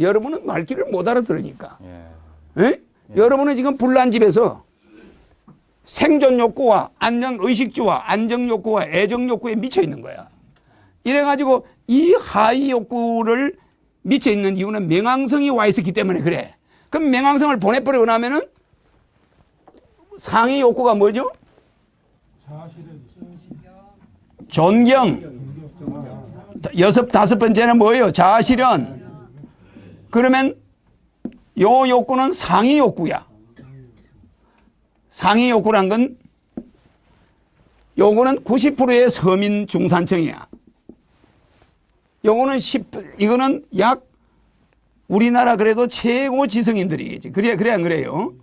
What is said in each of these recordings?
여러분은 말귀를 못 알아들으니까. 예. 예? 여러분은 지금 불난 집에서 생존 욕구와 안전 의식주와 안정 욕구와 애정 욕구에 미쳐 있는 거야. 이래 가지고 이 하위 욕구를 미쳐 있는 이유는 맹왕성이 와 있었기 때문에 그래. 그럼 맹왕성을 보내버리고 나면은 상위 욕구가 뭐죠? 존경. 여섯 다섯 번째는 뭐예요? 자아실현. 그러면 요 욕구는 상위 욕구야. 상위 욕구란 건 요거는 90%의 서민 중산층이야. 요거는 10, 이거는 약 우리나라 그래도 최고 지성인들이지. 그래야, 그래, 안 그래요?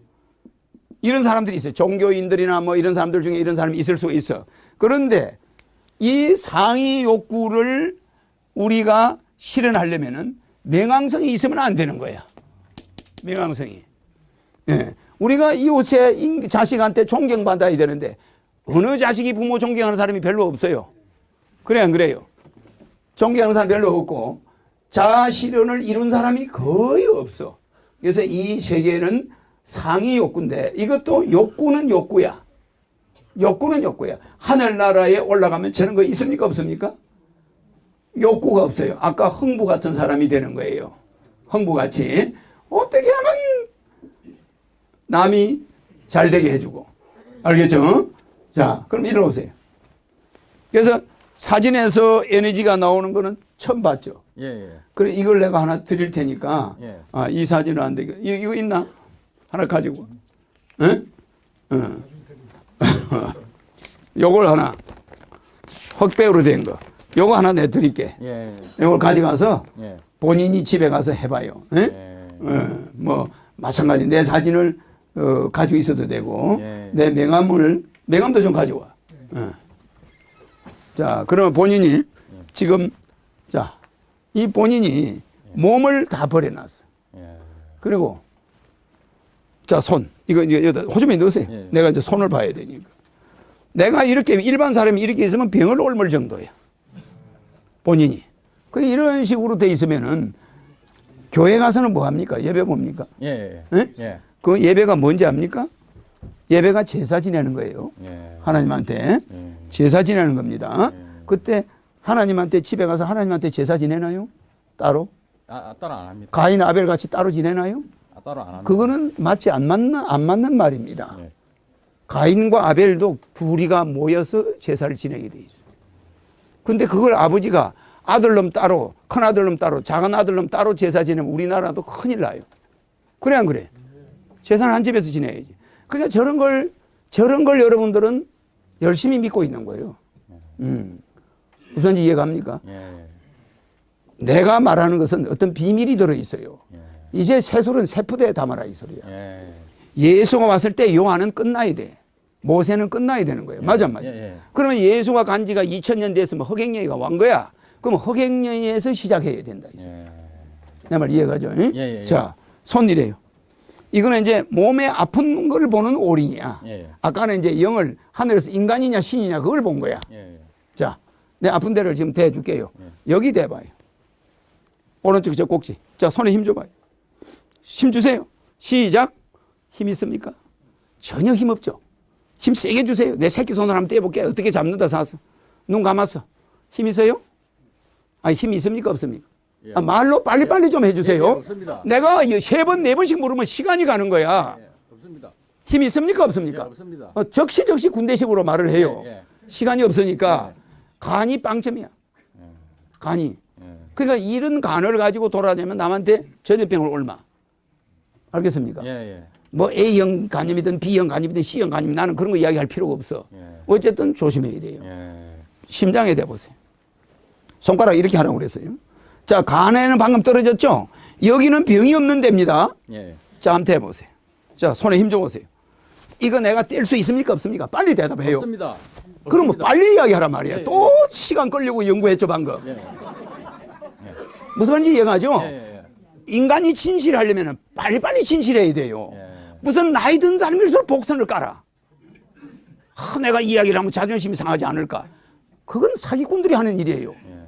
이런 사람들이 있어요. 종교인들이나 뭐 이런 사람들 중에 이런 사람이 있을 수 있어. 그런데 이 상위 욕구를 우리가 실현하려면은 맹왕성이 있으면 안 되는 거야. 맹왕성이. 예. 우리가 이웃의 인- 자식한테 존경받아야 되는데 어느 자식이 부모 존경하는 사람이 별로 없어요. 그래 안 그래요? 존경하는 사람 별로 없고 자아 실현을 이룬 사람이 거의 없어. 그래서 이 세계는 상위 욕구인데 이것도 욕구는 욕구야. 욕구는 욕구야. 하늘나라에 올라가면 저런 거 있습니까 없습니까? 욕구가 없어요. 아까 흥부 같은 사람이 되는 거예요. 흥부같이 어떻게 하면 남이 잘 되게 해주고 알겠죠? 자 그럼 이리 오세요. 그래서 사진에서 에너지가 나오는 거는 처음 봤죠. 예, 예. 그래 이걸 내가 하나 드릴 테니까 예. 아, 이 사진은 안 되게 이거, 이거 있나? 하나 가지고 응? 응. 요걸 하나 흑백으로 된 거. 요거 하나 내드릴게. 예. 요걸 가져가서 예. 본인이 집에 가서 해봐요. 예? 예. 어, 뭐 마찬가지 내 사진을 어, 가지고 있어도 되고 예. 내 명함을 명함도 좀 가져와. 어. 자 그러면 본인이 지금 자 이 본인이 몸을 다 버려놨어. 예. 그리고 자 손 이거 이거 여기다 호주머니 넣으세요. 예. 내가 이제 손을 봐야 되니까. 내가 이렇게 일반 사람이 이렇게 있으면 병을 옮을 정도야. 본인이. 그 이런 식으로 돼 있으면은 교회 가서는 뭐 합니까? 예배 봅니까? 예. 예? 예. 그 예배가 뭔지 압니까? 예배가 제사 지내는 거예요. 예. 하나님한테 예. 제사 지내는 겁니다. 예. 그때 하나님한테 집에 가서 하나님한테 제사 지내나요? 따로? 아, 아, 따로 안 합니다. 가인 아벨 같이 따로 지내나요? 아, 따로 안 합니다. 그거는 맞지 안 맞는 안 맞는 말입니다. 예. 가인과 아벨도 둘이가 모여서 제사를 지내게 돼 있어. 근데 그걸 아버지가 아들놈 따로, 큰 아들놈 따로, 작은 아들놈 따로 제사 지내면 우리나라도 큰일 나요. 그래 안 그래? 제사는 한 집에서 지내야지. 그러니까 저런 걸 저런 걸 여러분들은 열심히 믿고 있는 거예요. 음. 무슨 이해 갑니까? 예. 내가 말하는 것은 어떤 비밀이 들어 있어요. 예. 이제 새술은 새푸대에 담아라 이 소리야. 예. 예수가 왔을 때 요한은 끝나야 돼. 모세는 끝나야 되는 거예요. 맞아, 맞아. 예, 예. 그러면 예수가 간 지가 2000년 됐으면 허갱영이가 완 거야. 그럼 허갱영에서 시작해야 된다. 예. 내말 이해가죠? 응? 예, 예, 예. 자, 손이래요. 이거는 이제 몸에 아픈 걸 보는 오링이야. 예, 예. 아까는 이제 영을 하늘에서 인간이냐 신이냐 그걸 본 거야. 예. 예. 자, 내 아픈 데를 지금 대줄게요. 여기 대봐요. 오른쪽 저 꼭지. 자, 손에 힘 줘봐요. 힘 주세요. 시작. 힘 있습니까? 전혀 힘 없죠. 힘 세게 주세요. 내 새끼 손을 한번 떼볼게. 어떻게 잡는다 사서. 눈 감았어. 힘 있어요? 아, 힘 있습니까? 없습니까? 예. 아, 말로 빨리빨리 좀 해주세요. 예, 예, 없습니다. 내가 세 번, 네 번씩 물으면 시간이 가는 거야. 예. 없습니다. 힘 있습니까? 예, 없습니까? 없습니다. 어, 적시 적시 군대식으로 말을 해요. 예, 예. 시간이 없으니까 간이 빵점이야. 간이. 예. 그러니까 이런 간을 가지고 돌아다니면 남한테 전염병을 옮아. 알겠습니까? 예, 예. 뭐 A형 간염이든 B형 간염이든 C형 간염 나는 그런 거 이야기할 필요가 없어. 예. 어쨌든 조심해야 돼요. 예. 심장에 대보세요. 손가락 이렇게 하라고 그랬어요. 자, 간에는 방금 떨어졌죠? 여기는 병이 없는 데입니다. 예. 자, 한번 대보세요. 자, 손에 힘 줘보세요. 이거 내가 뗄 수 있습니까? 없습니까? 빨리 대답해요. 없습니다. 그러면 없습니다. 빨리 이야기하란 말이야. 예, 또 시간 끌려고 연구했죠, 방금. 예. 무슨 말인지 이해가죠? 예, 예. 인간이 진실하려면 빨리빨리 진실해야 돼요. 예. 무슨 나이 든 사람일수록 복선을 깔아. 하, 내가 이야기를 하면 자존심이 상하지 않을까. 그건 사기꾼들이 하는 일이에요. 예.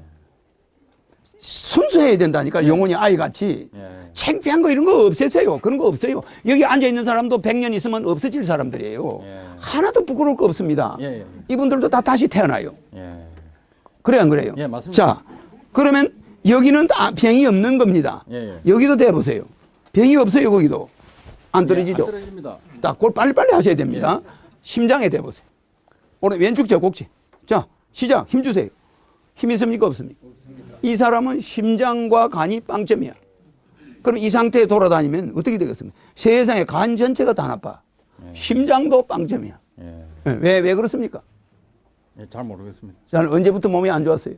순수해야 된다니까 영혼이 아이같이 예. 창피한 거 이런 거 없애세요. 그런 거 없어요. 여기 앉아 있는 사람도 100년 있으면 없어질 사람들이에요. 예. 하나도 부끄러울 거 없습니다. 예, 예. 이분들도 다 다시 태어나요. 예. 그래 안 그래요? 예. 자, 그러면 여기는 다 병이 없는 겁니다. 예, 예. 여기도 대보세요. 병이 없어요, 거기도. 안 예, 떨어지죠? 안 떨어집니다. 딱 그걸 빨리빨리 하셔야 됩니다. 심장에 대보세요. 오늘 왼쪽 저 곡지. 자, 시작. 힘 주세요. 힘 있습니까? 없습니까? 이 사람은 심장과 간이 빵점이야. 그럼 이 상태에 돌아다니면 어떻게 되겠습니까? 세상에 간 전체가 다 나빠. 심장도 빵점이야. 예. 예, 왜, 왜 그렇습니까? 예, 잘 모르겠습니다. 저는 언제부터 몸이 안 좋았어요?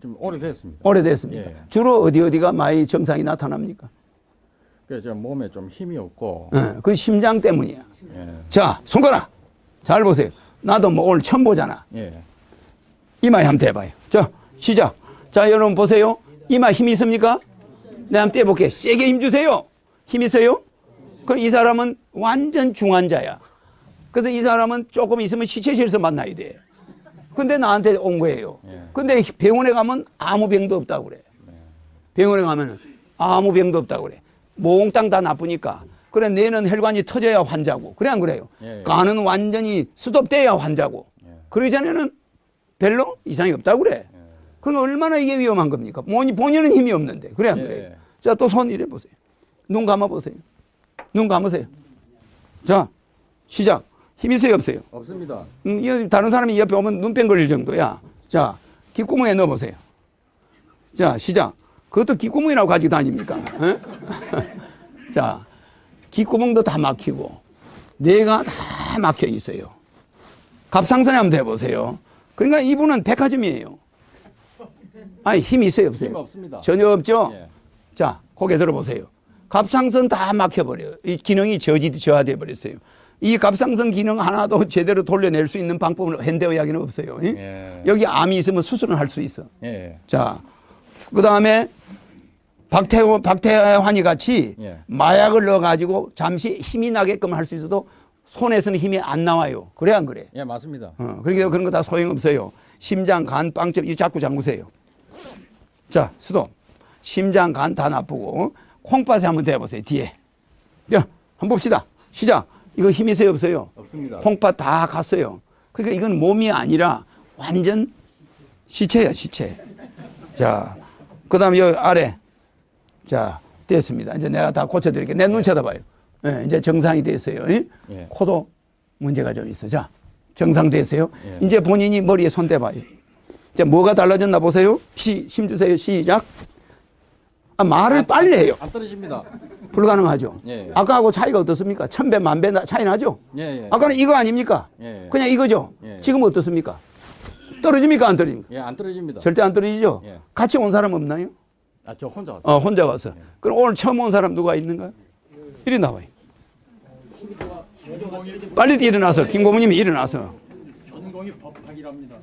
좀 오래됐습니다. 오래됐습니까? 예. 주로 어디 어디가 많이 증상이 나타납니까? 그래서 저 몸에 좀 힘이 없고 예, 그 심장 때문이야. 예. 자, 손가락. 잘 보세요. 나도 뭐 오늘 처음 보잖아. 예. 이마에 한번 대봐요. 자, 시작. 자, 여러분 보세요. 이마 힘 있습니까? 내가 한번 떼볼게. 세게 힘 주세요. 힘 있어요? 그럼 이 사람은 완전 중환자야. 그래서 이 사람은 조금 있으면 시체실에서 만나야 돼. 근데 나한테 온 거예요. 예. 근데 병원에 가면 아무 병도 없다고 그래. 병원에 가면 아무 병도 없다고 그래. 몽땅 다 나쁘니까. 그래, 뇌는 혈관이 터져야 환자고. 그래, 안 그래요? 예. 간은 완전히 스톱돼야 환자고. 예. 그러기 전에는 별로 이상이 없다고 그래. 그건 얼마나 이게 위험한 겁니까? 본인, 본인은 힘이 없는데. 그래, 안 예. 그래요? 자, 또 손 이래 보세요. 눈 감아 보세요. 눈 감으세요. 자, 시작. 힘 있어요, 없어요? 없습니다. 음, 이 다른 사람이 옆에 오면 눈병 걸릴 정도야. 자, 귓구멍에 넣어 보세요. 자, 시작. 그것도 귓구멍이라고 가지고 다닙니까? 어? 자, 귓구멍도 다 막히고, 뇌가 다 막혀 있어요. 갑상선에 한번 대보세요. 그러니까 이분은 백화점이에요. 아니, 힘이 있어요, 없어요? 힘이 없습니다. 전혀 없죠? 예. 자, 고개 들어보세요. 갑상선 다 막혀버려요. 이 기능이 저지, 저하돼 버렸어요. 이 갑상선 기능 하나도 제대로 돌려낼 수 있는 방법은 현대의학에는 없어요. 예? 예. 여기 암이 있으면 수술은 할 수 있어. 예. 자, 그 다음에 박태환, 박태환이 같이 예. 마약을 넣어가지고 잠시 힘이 나게끔 할 수 있어도 손에서는 힘이 안 나와요. 그래, 안 그래? 예, 맞습니다. 어, 그러니까 그런 거 다 소용없어요. 심장, 간, 빵점, 이 자꾸 잠그세요. 자, 수도. 심장, 간 다 나쁘고, 콩팥에 한번 대보세요, 뒤에. 자, 한번 봅시다. 시작. 이거 힘이 있어요, 없어요? 없습니다. 콩팥 다 갔어요. 그러니까 이건 몸이 아니라 완전 시체야, 시체. 자, 그 다음에 여기 아래. 자, 됐습니다. 이제 내가 다 고쳐드릴게요. 내 눈 쳐다봐요. 예, 이제 정상이 됐어요. 예? 예. 코도 문제가 좀 있어. 자, 정상 됐어요. 예. 이제 본인이 머리에 손 대봐요. 자, 뭐가 달라졌나 보세요. 시, 힘 주세요. 시작. 아, 말을 빨리 해요. 안 떨어집니다. 불가능하죠. 예. 아까하고 차이가 어떻습니까? 천배, 만배 나- 차이 나죠? 예, 예. 아까는 이거 아닙니까? 예. 그냥 이거죠? 예. 지금 어떻습니까? 떨어집니까? 안 떨어집니까? 예, 안 떨어집니다. 절대 안 떨어지죠? 예. 같이 온 사람 없나요? 아, 저 혼자 왔어요. 어, 혼자 왔어. 그럼 오늘 처음 온 사람 누가 있는가요? 이리 나와요. 빨리 일어나서, 김 고모님이 일어나서. 전공이 법학이랍니다.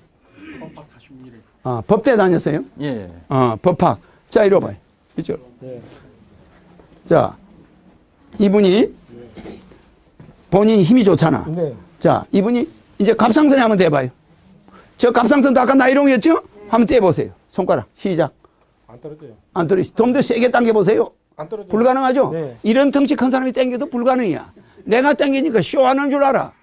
법학하신 일을. 아, 법대 다녔어요? 예. 어, 법학. 자, 이리 와봐요. 이쪽. 네. 자, 이분이 본인 힘이 좋잖아. 네. 자, 이분이 이제 갑상선에 한번 대봐요. 저 갑상선도 아까 나이롱이었죠? 한번 떼보세요. 손가락. 시작. 안 떨어져요. 안 떨어지. 좀더 세게 당겨보세요. 안 떨어져요. 불가능하죠? 네. 이런 덩치 큰 사람이 당겨도 불가능이야. 내가 당기니까 쇼하는 줄 알아.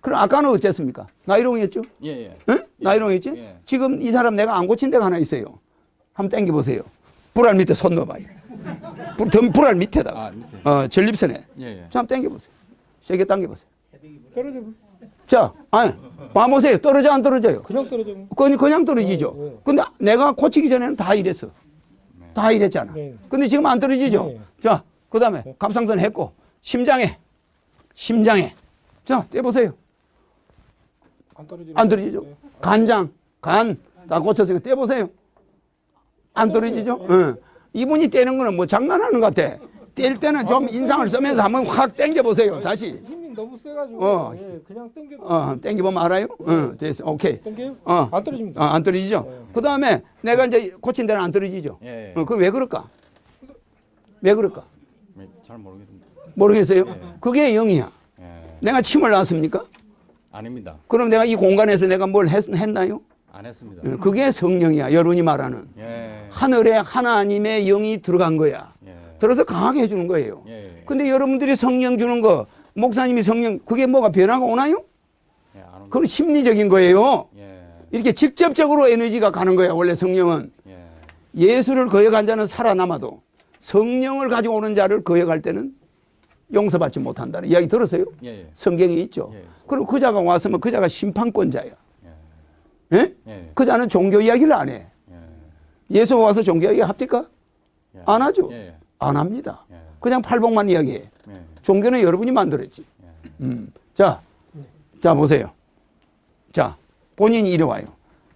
그럼 아까는 어땠습니까? 나이롱이었죠? 예, 예. 응? 나이롱이었지? 예. 지금 이 사람 내가 안 고친 데가 하나 있어요. 한번 당겨보세요. 불알 밑에 손 넣어봐요. 불, 덤- 불알 밑에다가. 아, 밑에. 어, 전립선에. 예, 예. 자, 한번 당겨보세요. 세게 당겨보세요. 떨어져. 자, 아니, 봐보세요. 떨어져, 안 떨어져요? 그냥 떨어져. 그냥, 그냥 떨어지죠. 네, 네. 근데 내가 고치기 전에는 다 이랬어. 다 이랬잖아. 네. 근데 지금 안 떨어지죠? 네. 자, 그 다음에 갑상선 했고, 심장에, 심장에. 자, 떼보세요. 안. 안 떨어지죠? 간장, 간, 다 고쳤으니까 떼보세요. 안 떨어지죠? 응. 이분이 떼는 거는 뭐 장난하는 것 같아. 뗄 때는 좀 인상을 쓰면서 한번 확 당겨보세요. 다시. 너무 세가지고. 어. 예, 그냥 당겨도. 어, 당겨보면 알아요? 응, 됐어. 오케이. 당겨요? 어. 안 떨어집니다. 아, 안 떨어지죠? 그 다음에 내가 이제 고친 데는 안 떨어지죠? 예. 어, 그왜 그럴까? 왜 그럴까? 예, 잘 모르겠습니다. 모르겠어요? 그게 영이야. 예. 내가 침을 놨습니까? 아닙니다. 그럼 내가 이 공간에서 내가 뭘 했, 했나요? 안 했습니다. 어, 그게 성령이야. 여러분이 말하는. 예. 하늘에 하나님의 영이 들어간 거야. 예. 들어서 강하게 해주는 거예요. 예. 근데 여러분들이 성령 주는 거, 목사님이 성령, 그게 뭐가 변화가 오나요? 예. 그건 심리적인 거예요. 예. 이렇게 직접적으로 에너지가 가는 거야. 원래 성령은. 예. 예수를 거역한 자는 살아남아도 성령을 가지고 오는 자를 거역할 때는 용서받지 못한다는 이야기 들었어요? 예. 예. 성경에 있죠. 예. 그럼 그 자가 왔으면 그 자가 심판권자야. 예? 예. 그 자는 종교 이야기를 안 해. 예. 예수가 와서 종교 이야기 합니까? 예. 안 하죠. 예. 안 합니다. 예. 그냥 팔복만 이야기해. 예. 종교는 여러분이 만들었지. 음. 자, 자 보세요. 자, 본인이 이리 와요.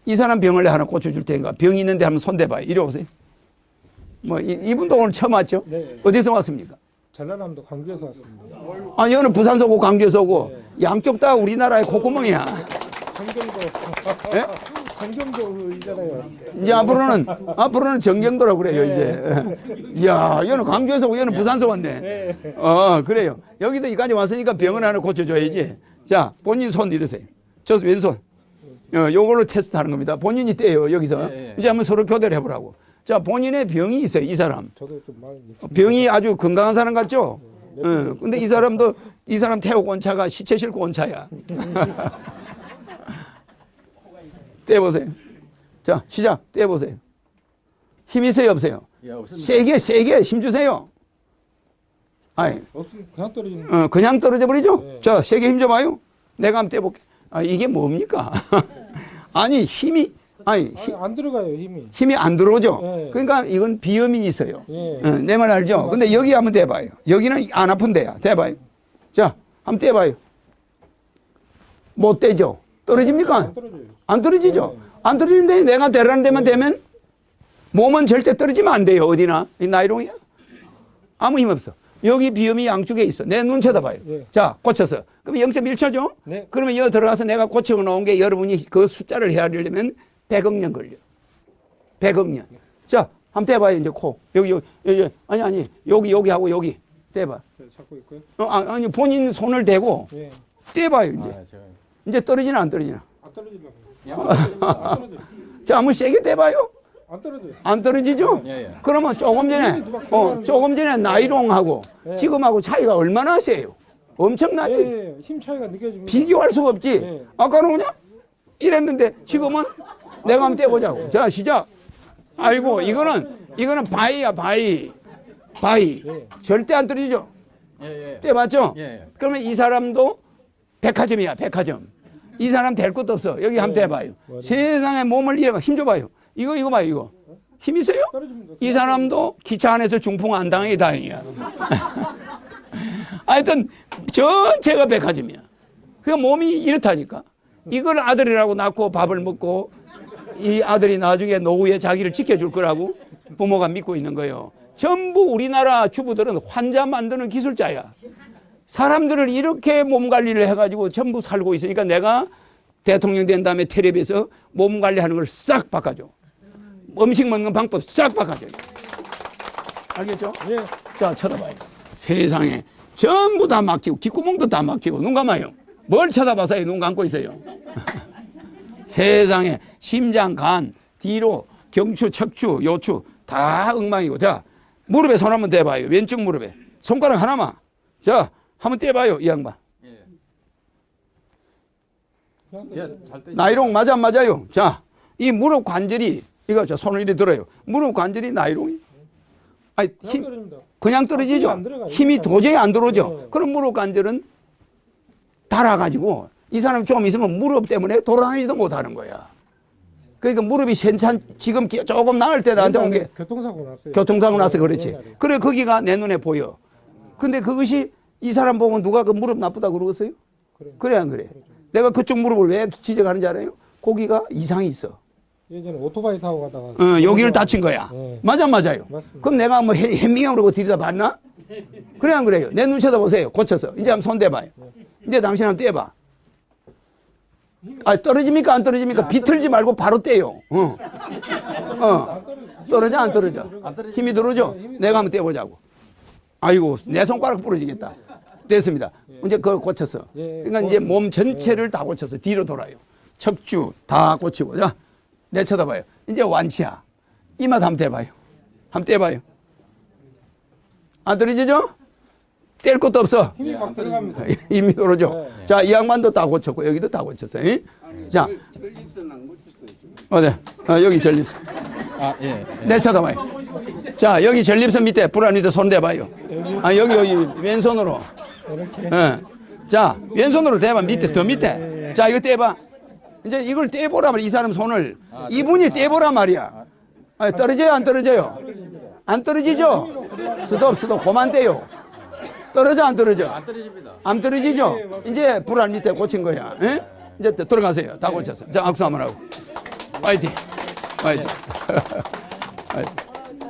이 사람 병을 내 하나 고쳐줄 테니까 병이 있는데 한번 손대봐요. 이리 오세요. 뭐 이, 이분도 오늘 처음 왔죠? 네. 어디서 왔습니까? 전라남도 광주에서 왔습니다. 아니 여는 부산서 오고 강주에서 오고 양쪽 다 우리나라의 콧구멍이야. 강경도 예? 강경도이잖아요. 이제 앞으로는 앞으로는 정경도라고 그래요 이제. 이야, 얘는 강주에서 오고 얘는 부산서 왔네. 네. 어, 그래요. 여기도 여기까지 왔으니까 병을 하나 고쳐줘야지. 자, 본인 손 이러세요. 저 왼손. 어, 요걸로 테스트 하는 겁니다. 본인이 떼요, 여기서. 예, 예. 이제 한번 서로 교대를 해보라고. 자, 본인의 병이 있어요, 이 사람. 저도 좀 많이 있습니다. 병이 아주 건강한 사람 같죠? 어, 근데 이 사람도, 이 사람 태우고 온 차가 시체 싣고 온 차야. 떼보세요. 자, 시작. 떼보세요. 힘 있어요, 없어요? 예. 세게, 세게 힘 주세요. 아이, 없으면 그냥 떨어지는. 어, 그냥 떨어져 버리죠? 네. 자, 세게 힘 줘봐요. 내가 한번 떼볼게. 아, 이게 뭡니까? 아니, 힘이, 아니, 아니, 안 들어가요 힘이. 힘이 안 들어오죠? 네. 그러니까 이건 비염이 있어요. 예. 어, 내말 알죠? 근데 여기 한번 떼봐요. 여기는 안 아픈 데야. 떼봐요. 자, 한번 떼봐요. 못 떼죠? 떨어집니까? 안 떨어지죠? 네. 안 떨어지는데 내가 대라는 데만 되면 몸은 절대 떨어지면 안 돼요. 어디나. 이 나이롱이야. 아무 힘 없어. 여기 비염이 양쪽에 있어. 내 눈 쳐다봐요. 네. 자, 고쳐서. 그러면 0.1초죠? 네. 그러면 여기 들어가서 내가 고치고 나온 게 여러분이 그 숫자를 헤아리려면 100억 년 걸려. 100억 년. 자, 한번 떼봐요. 이제 코. 여기, 여기, 여기. 아니, 아니. 여기, 여기 하고 여기. 떼봐. 네, 잡고 있고요. 어, 아, 아니, 본인 손을 대고 예. 떼봐요. 이제. 아, 제가 이제 떨어지나 안 떨어지나. 안 떨어지려고. 자, 한번 세게 떼봐요. 안 떨어져요. 안 떨어지죠? 예, 예. 그러면 조금 전에 어 조금 전에 나이롱하고 네. 지금하고 차이가 얼마나 세요? 엄청나지? 예, 예. 힘 차이가 느껴집니다. 비교할 수가 없지. 네. 아까는 그냥 이랬는데 지금은 내가 한번 떼보자고. 자 시작. 아이고 이거는 이거는 바위야 바위. 바위. 네. 절대 안 떨어지죠. 예, 예. 떼봤죠? 예, 예. 그러면 이 사람도 백화점이야 백화점. 이 사람 될 것도 없어. 여기 한번 떼봐요. 맞아요. 세상에 몸을 이해가 힘 줘봐요. 이거 이거 봐요 이거. 힘 있어요? 이 사람도 기차 안에서 중풍 안 당하기 다행이야. 하여튼 전체가 백화점이야. 그러니까 몸이 이렇다니까. 이걸 아들이라고 낳고 밥을 먹고 이 아들이 나중에 노후에 자기를 지켜줄 거라고 부모가 믿고 있는 거예요. 전부 우리나라 주부들은 환자 만드는 기술자야. 사람들을 이렇게 몸 관리를 해가지고 전부 살고 있으니까 내가 대통령 된 다음에 텔레비에서 몸 관리하는 걸 싹 바꿔줘. 음식 먹는 방법 싹 바꿔줘. 알겠죠? 예. 자, 쳐다봐요. 세상에 전부 다 막히고 귓구멍도 다 막히고 눈 감아요. 뭘 쳐다봐서요? 눈 감고 있어요. 세상에 심장, 간, 뒤로 경추, 척추, 요추 다 엉망이고 자 무릎에 손 한번 대봐요. 왼쪽 무릎에 손가락 하나만 자 한번 떼봐요 이 양반. 예. 나이롱 맞아 안 맞아요? 자 이 무릎 관절이 이거 저 손을 이리 들어요. 무릎 관절이 나이롱이 아니 그냥 힘 떨어집니다. 그냥 힘이 떨어지죠. 힘이 도저히 안 들어오죠. 네. 그럼 무릎 관절은 닳아가지고 이 사람 좀 있으면 무릎 때문에 돌아다니지도 못하는 거야. 그러니까 무릎이 괜찮 지금 기- 조금 나을 때 나한테 온 게 교통사고 났어요. 교통사고 나서 그렇지. 그래 거기가 내 눈에 보여. 근데 그것이 이 사람 보고 누가 그 무릎 나쁘다 그러겠어요? 그래. 그래 안 그래? 내가 그쪽 무릎을 왜 지적하는지 알아요? 거기가 이상이 있어. 예전에 오토바이 타고 가다가 어, 여기를 다친 거야. 네. 맞아, 맞아요. 맞습니다. 그럼 내가 뭐 그러고 들이다 봤나? 그래, 안 그래요? 내 눈 쳐다보세요. 고쳐서. 이제 한번 손 대봐요. 이제 당신 한번 떼봐. 아, 떨어집니까? 안 떨어집니까? 비틀지 말고 바로 떼요. 어. 어. 떨어져, 안 떨어져? 힘이 들어오죠? 내가 한번 떼보자고. 아이고, 내 손가락 부러지겠다. 됐습니다. 이제 그걸 고쳐서. 예, 그러니까 이제 몸 전체를 다 고쳐서 뒤로 돌아요. 척추 다 고치고. 자, 내 쳐다봐요. 이제 완치야. 이맛 한번 떼봐요. 한번 떼봐요. 안 떨어지죠? 뗄 것도 없어. 힘이 막 들어갑니다. 이미 오르죠. 자, 이 양반도 다 고쳤고, 여기도 다 고쳤어요. 응? 자, 어디? 어, 여기 전립선. 아, 예. 예. 내 쳐다봐요. 자, 여기 전립선 밑에, 불안 밑에 손 대봐요. 아, 여기, 여기, 왼손으로. 이렇게. 예. 자, 왼손으로 대봐. 밑에, 더 밑에. 자, 이거 떼봐. 이제 이걸 떼보라 말이야. 이 사람 손을. 이분이 떼보라 말이야. 아, 떨어져요? 안 떨어져요? 안 떨어지죠? 스톱, 스톱. 그만 떼요. 떨어져, 안 떨어져? 안 떨어집니다. 안 떨어지죠? 이제 불안 밑에 고친 거야. 예? 이제 들어가세요. 다 고쳤어. 자, 악수 한번 하고. 파이팅. 파이팅. 파이팅.